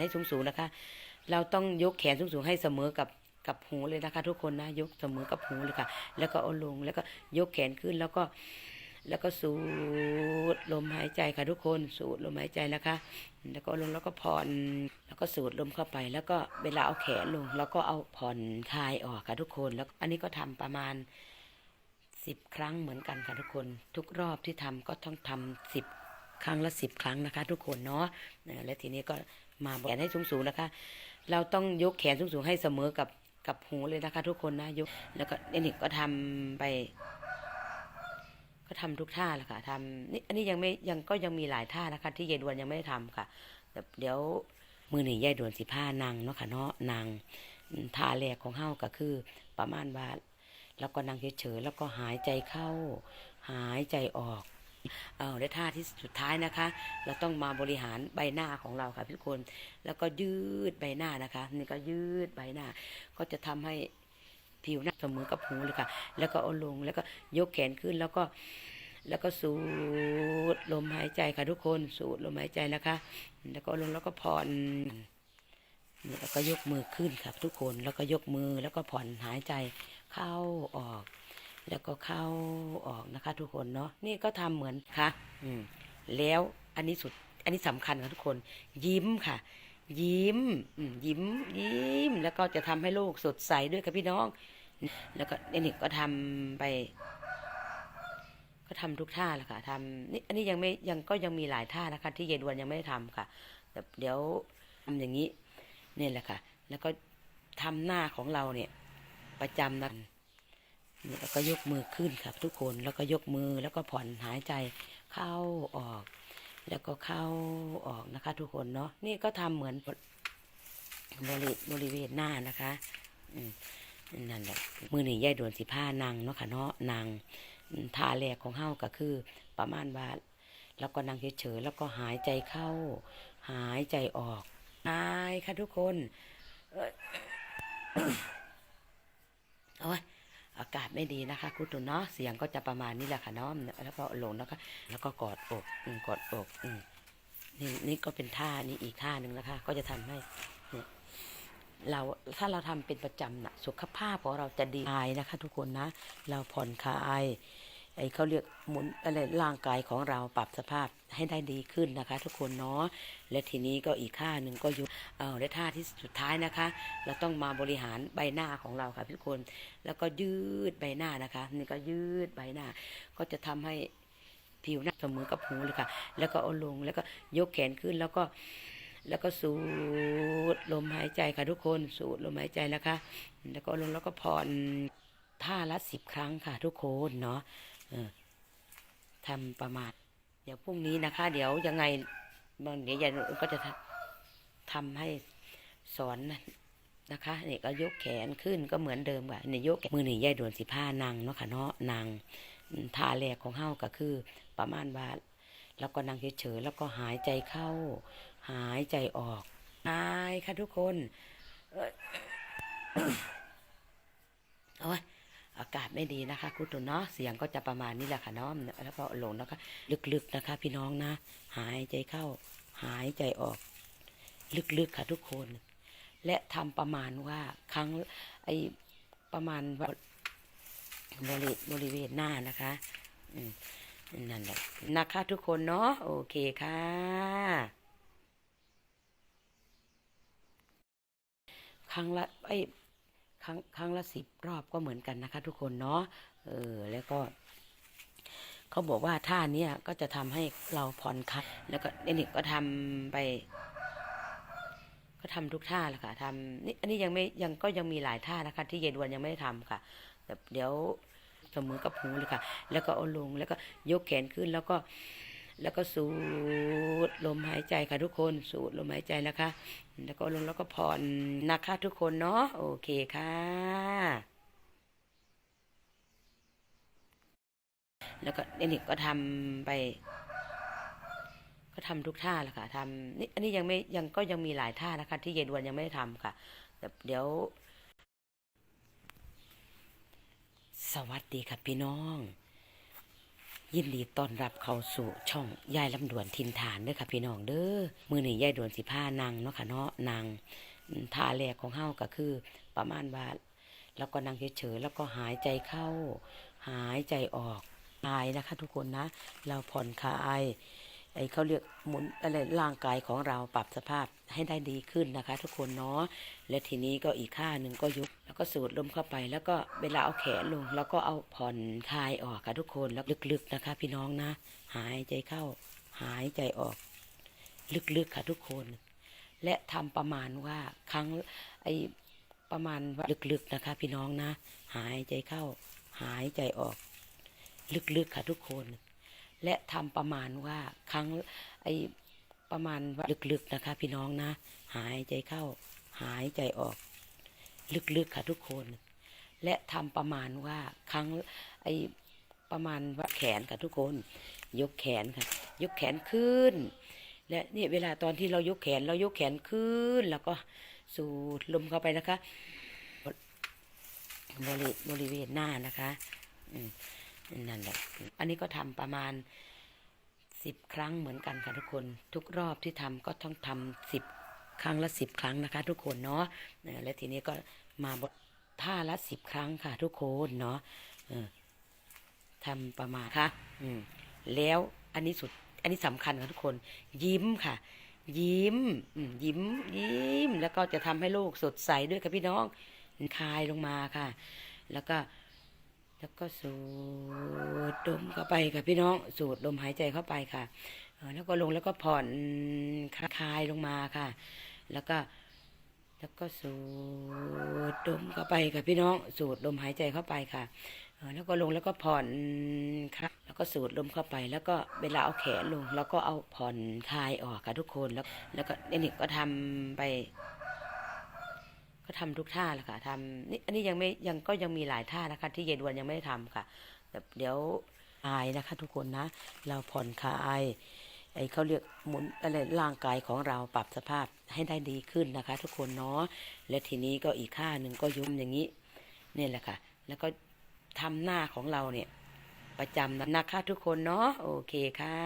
ให้สูงๆนะคะ เราต้องยกแขนสูงๆให้เสมอกับกับหูเลยนะคะ ทุกคนนะยกเสมอกับหูเลยค่ะ แล้วก็เอาลงแล้วก็ยกแขนขึ้นแล้วก็แล้วก็สูดลมหายใจค่ะทุกคนสูดลมหายใจนะคะ แล้วก็อาลงแล้วก็ผ่อนแล้วก็สูดลมเข้าไป แล้วก็เวลาเอาแขนลง แล้วก็เอาผ่อนคลายออกค่ะทุกคนแล้วอันนี้ก็ทำประมาณสิบครั้งเหมือนกันค่ะทุกคน ทุกรอบที่ทำก็ต้องทำสิบครั้งละสิบครั้งนะคะ ทุกคนเนาะเออแล้วทีนี้ก็ มาแขนให้สูงๆนะคะ เราต้องยกแขนสูงๆให้เสมอกับกับหูเลยนะคะ ทุกคนนะยกแล้วก็นี่ก็ทำไป ก็ทำทุกท่าแหละค่ะทำนี่อันนี้ยังไม่ยังก็ยังมีหลายท่านะคะ ที่ยายดวนยังไม่ได้ทำค่ะแต่เดี๋ยวมือหนึ่งยายดวนสิผ้านางเนาะค่ะเนาะนางท่าแรกของเฮาก็คือ ประมาณว่าแล้วก็นั่งเฉยๆแล้วก็หายใจเข้า หายใจออก และท่าที่สุดท้ายนะคะ เราต้องมาบริหารใบหน้าของเราค่ะทุกคน แล้วก็ยืดใบหน้านะคะ นี่ก็ยืดใบหน้า ก็จะทำให้ผิวหน้าเสมอกับหูเลยค่ะ แล้วก็เอาลง แล้วก็ยกแขนขึ้น แล้วก็ แล้วก็สูดลมหายใจค่ะทุกคน สูดลมหายใจนะคะ แล้วก็ลงแล้วก็ผ่อนนี่แล้วก็ยกมือขึ้นค่ะทุกคน แล้วก็ยกมือ แล้วก็ผ่อนหายใจเข้าออก แล้วก็เข้าออกนะคะ ทุกคนเนาะนี่ก็ทำเหมือนค่ะ อืมแล้วอันนี้สุดอันนี้สำคัญค่ะทุกคน ยิ้มค่ะ ยิ้มยิ้ม ยิ้ม แล้วก็จะทำให้โลกสดใสด้วยค่ะพี่น้อง แล้วก็นี่ก็ทำไป ก็ทำทุกท่าแหละค่ะทำนี่อันนี้ยังไม่ยังก็ยังมีหลายท่านะคะ ที่ยายดวนยังไม่ได้ทำค่ะแต่เดี๋ยวทำอย่างนี้นี่แหละค่ะ แล้วก็ทำหน้าของเราเนี่ย ประจำนะ นี่แล้วก็ยกมือขึ้นค่ะทุกคนแล้วก็ยกมือแล้วก็ผ่อนหายใจเข้าออก แล้วก็เข้าออกนะคะ ทุกคนเนาะนี่ก็ทำเหมือนบริบริเวณหน้านะคะอืนั่นแหละมือหนึ่งยายดวนสิผ้านางเนาะค่ะเนาะนางท่าแรกของเฮาก็คือ ประมาณว่าแล้วก็นั่งเฉยๆแล้วก็หายใจเข้า หายใจออกหายค่ะทุกคนเอ้ยโอ้ย อากาศไม่ดีนะคะคุณตุนเนาะเสียงก็จะประมาณนี้แหละค่ะเนาะแล้วก็ลงแล้วก็แล้วก็กอดอกกอดอกอืนี่นี่ก็เป็นท่านี่อีกท่าหนึ่งนะคะ ก็จะทำให้เราถ้าเราทำเป็นประจำนะสุขภาพของเราจะดีอายนะคะ ทุกคนนะ เราผ่อนคลาย ไอ้เขาเรียกหมุนอะไรร่างกายของเราปรับสภาพให้ได้ดีขึ้นนะคะ ทุกคนเนาะและทีนี้ก็อีกท่าหนึ่งก็อยู่เอาและท่าที่สุดท้ายนะคะ เราต้องมาบริหารใบหน้าของเราค่ะทุกคน แล้วก็ยืดใบหน้านะคะ นี่ก็ยืดใบหน้า ก็จะทำให้ผิวหน้าเสมอกับหูเลยค่ะ แล้วก็เอาลงแล้วก็ยกแขนขึ้นแล้วก็แล้วก็สูดลมหายใจค่ะทุกคนสูดลมหายใจนะคะ แล้วก็ลงแล้วก็ผ่อนท่าละสิบครั้งค่ะทุกคนเนาะ ทำประมาณเดี๋ยวพรุ่งนี้นะคะ เดี๋ยวยังไงบางเดี๋ยวยายนุ่นก็จะทำให้สอนนะคะนี่ก็ยกแขนขึ้นก็เหมือนเดิมค่ะนี่ยกมือหนึ่งยายด่วนสิผ้านางเนาะค่ะเนาะนางท่าแรกของเฮาก็คือ ประมาณว่าแล้วก็นั่งเฉยๆแล้วก็หายใจเข้า หายใจออกหายค่ะทุกคนเอ้ย โอ้ยอากาศ ไม่ดีนะคะคุณตุนเนาะเสียงก็จะประมาณนี้แหละค่ะเนาะแล้วก็ลงแล้วก็ลึกๆนะคะ พี่น้องนะ หายใจเข้า หายใจออก ลึกๆค่ะทุกคน และทำประมาณว่าครั้งไอประมาณว่าบริบริเวณหน้านะคะอืนั่นแหละนะคะทุกคนเนาะโอเคค่ะครั้งละไอ ครั้งครั้งละสิบรอบก็เหมือนกันนะคะ ทุกคนเนาะเออแล้วก็เขาบอกว่าท่าเนี้ยก็จะทำให้เราผ่อนคลายแล้วก็นี่ก็ทำไป ก็ทำทุกท่าแหละค่ะทำนี่อันนี้ยังไม่ยังก็ยังมีหลายท่านะคะ ที่ยายดวนยังไม่ได้ทำค่ะแต่เดี๋ยวเสมอกับหูเลยค่ะ แล้วก็เอาลงแล้วก็ยกแขนขึ้นแล้วก็ แล้วก็สูดลมหายใจค่ะทุกคนสูดลมหายใจนะคะ แล้วก็ลงแล้วก็ผ่อนนะคะทุกคนเนาะโอเคค่ะแล้วก็นี่ก็ทำไป ก็ทำทุกท่าแหละค่ะทำนี่อันนี้ยังไม่ยังก็ยังมีหลายท่านะคะ ที่ยายดวนยังไม่ได้ทำค่ะแต่เดี๋ยว สวัสดีค่ะพี่น้อง ยินดีต้อนรับเข้าสู่ช่องยายลำดวนทินฐานเด้อค่ะพี่น้องเด้อมือหนึ่งยายดวนสิผ้านางเนาะค่ะเนาะนางท่าแรกของเฮาก็คือ ประมาณว่าแล้วก็นางเฉยๆแล้วก็หายใจเข้า หายใจออกคลายนะคะ ทุกคนนะ เราผ่อนคลาย ไอ้เขาเรียกหมุนอะไรร่างกายของเราปรับสภาพให้ได้ดีขึ้นนะคะ ทุกคนเนาะและทีนี้ก็อีกข้าหนึ่งก็ยุบแล้วก็สูดลมเข้าไป แล้วก็เวลาเอาแขนลง แล้วก็เอาผ่อนคลายออกค่ะทุกคนแล้วลึกๆนะคะ พี่น้องนะ หายใจเข้า หายใจออก ลึกๆค่ะทุกคน และทำประมาณว่าครั้งไอประมาณว่าลึกๆนะคะ พี่น้องนะ หายใจเข้า หายใจออก ลึกๆค่ะทุกคน และทำประมาณว่าครั้งไอประมาณว่าลึกๆนะคะ พี่น้องนะ หายใจเข้า หายใจออก ลึกๆค่ะทุกคน และทำประมาณว่าครั้งไอประมาณว่าแขนค่ะทุกคน ยกแขนค่ะ ยกแขนขึ้น และนี่เวลาตอนที่เรายกแขนเรายกแขนขึ้น แล้วก็สูดลมเข้าไปนะคะ บริบริเวณหน้านะคะ อืม นั่นแหละ อันนี้ก็ทำประมาณสิบครั้งเหมือนกันค่ะทุกคน ทุกรอบที่ทำก็ต้องทำสิบครั้งละสิบครั้งนะคะ ทุกคนเนาะและทีนี้ก็มาบทท่าละสิบครั้งค่ะ ทุกคนเนาะทำประมาณค่ะอืมแล้วอันนี้สุด อันนี้สำคัญค่ะทุกคน ยิ้มค่ะ ยิ้มยิ้ม ยิ้ม แล้วก็จะทำให้โลกสดใสด้วยค่ะพี่น้องคลายลงมาค่ะ แล้วก็ แล้วก็สูดดมเข้าไปค่ะพี่น้องสูดลมหายใจเข้าไปค่ะแล้วก็ลงแล้วก็ผ่อนคลายลงมาค่ะ แล้วก็แล้วก็สูดดมเข้าไปค่ะพี่น้องสูดลมหายใจเข้าไปค่ะแล้วก็ลงแล้วก็ผ่อนค่ะแล้วก็สูดลมเข้าไป แล้วก็เวลาเอาแขนลง แล้วก็เอาผ่อนคลายออกค่ะทุกคนแล้ว แล้วก็นี่ก็ทำไป ก็ทำทุกท่าแหละค่ะทำนี่อันนี้ยังไม่ยังก็ยังมีหลายท่านะคะ ที่เย็นวันยังไม่ได้ทำค่ะแต่เดี๋ยวคลายนะคะ ทุกคนนะ เราผ่อนคลายไอ้เขาเรียกหมุนอะไรร่างกายของเราปรับสภาพให้ได้ดีขึ้นนะคะ ทุกคนเนาะและทีนี้ก็อีกข้าหนึ่งก็ยุบอย่างนี้นี่แหละค่ะ แล้วก็ทำหน้าของเราเนี่ย ประจำนะคะทุกคนเนาะโอเคค่ะ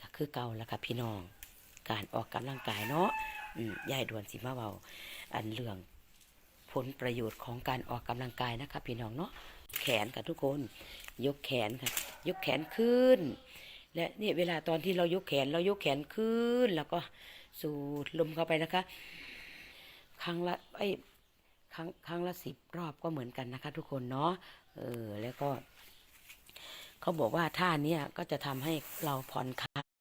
ก็คือเก่าแล้วค่ะพี่น้อง การออกกำลังกายเนาะอืมยายดวนสิมาเบาอันเรื่องผลประโยชน์ของการออกกำลังกายนะคะพี่น้องเนาะแขนค่ะทุกคน ยกแขนค่ะ ยกแขนขึ้น และนี่เวลาตอนที่เรายกแขนเรายกแขนขึ้น แล้วก็สูดลมเข้าไปนะคะ ครั้งละไอ้ยครั้งครั้งละสิบรอบก็เหมือนกันนะคะ ทุกคนเนาะเออแล้วก็ เขาบอกว่าท่าเนี้ยก็จะทำให้เราผ่อนคลาย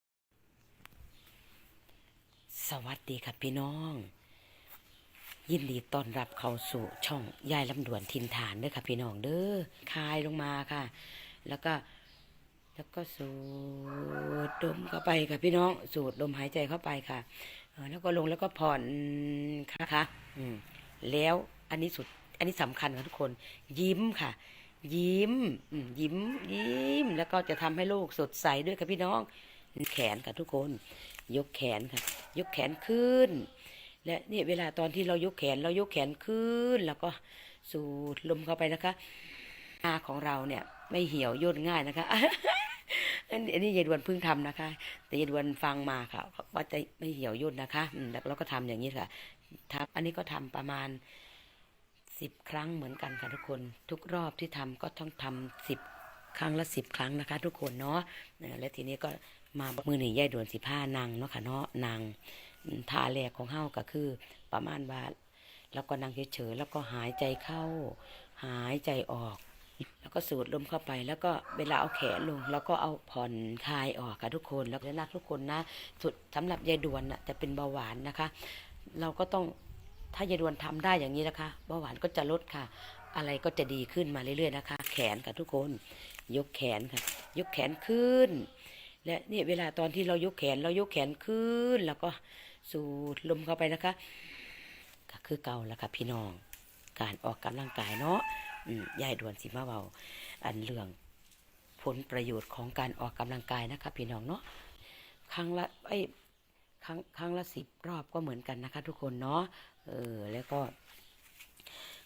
สวัสดีค่ะพี่น้อง ยินดีต้อนรับเข้าสู่ช่องยายลำดวนทินฐานเด้อค่ะพี่น้องเด้อคลายลงมาค่ะ แล้วก็ แล้วก็สูดดมเข้าไปค่ะพี่น้อง สูดลมหายใจเข้าไปค่ะแล้วก็ลงแล้วก็ผ่อนค่ะค่ะอืมแล้วอันนี้สุดอันนี้สำคัญค่ะทุกคน ยิ้มค่ะ ยิ้มยิ้มยิ้มแล้วก็จะทำให้โลกสดใสด้วยค่ะพี่น้อง แขนค่ะทุกคน ยกแขนค่ะ ยกแขนขึ้น และนี่เวลาตอนที่เรายกแขนเรายกแขนขึ้น แล้วก็สูดลมเข้าไปนะคะหน้าของเราเนี่ยไม่เหี่ยวย่นง่ายนะคะอันนี้อันนี้เยายดวนเพิ่งทำนะคะ แต่ยายดวนฟังมาค่ะ ว่าจะไม่เหี่ยวย่นนะคะแล้วเราก็ทำอย่างนี้ค่ะทำอันนี้ก็ทำประมาณสิบครั้งเหมือนกันค่ะทุกคน ทุกรอบที่ทำก็ต้องทำสิบครั้งละสิบครั้งนะคะ ทุกคนเนาะและทีนี้ก็ มามือหนึ่งยายดวนสิผ้านางเนาะค่ะเนาะนางท่าแรกของเฮาก็คือ ประมาณว่าแล้วก็นั่งเฉยๆแล้วก็หายใจเข้า หายใจออก แล้วก็สูดลมเข้าไป แล้วก็เวลาเอาแขนลง แล้วก็เอาผ่อนคลายออกค่ะทุกคนแล้วนักทุกคนนะสุดสำหรับยายดวนน่ะจะเป็นเบาหวานนะคะ เราก็ต้องถ้ายายดวนทำได้อย่างนี้นะคะเบาหวานก็จะลดค่ะ อะไรก็จะดีขึ้นมาเรื่อยๆนะคะ แขนค่ะทุกคน ยกแขนค่ะ ยกแขนขึ้น และนี่เวลาตอนที่เรายกแขนเรายกแขนขึ้น แล้วก็สูดลมเข้าไปนะคะ ก็คือเก่าแล้วค่ะพี่น้อง การออกกำลังกายเนาะอืมยายดวนสิมาเบาอันเรื่องผลประโยชน์ของการออกกำลังกายนะคะ พี่น้องเนาะครั้งละไอ้ครั้งครั้งละสิบรอบก็เหมือนกันนะคะ ทุกคนเนาะเออแล้วก็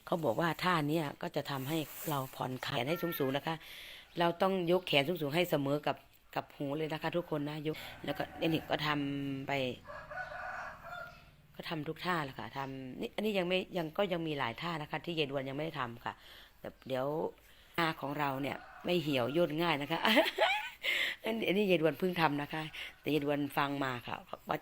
เขาบอกว่าท่าเนี้ยก็จะทำให้เราผ่อนคลายแขนให้สูงๆนะคะ เราต้องยกแขนสูงๆให้เสมอกับ กับหูเลยนะคะ ทุกคนนะยกแล้วก็นี่ก็ทำไป ก็ทำทุกท่าแหละค่ะทำนี่อันนี้ยังไม่ยังก็ยังมีหลายท่านะคะ ที่เยดวนยังไม่ได้ทำค่ะแต่เดี๋ยวหน้าของเราเนี่ย ไม่เหี่ยวย่นง่ายนะคะอันนี้อันนี้เยดวนเพิ่งทำนะคะ แต่เยายดวนฟังมาค่ะว่า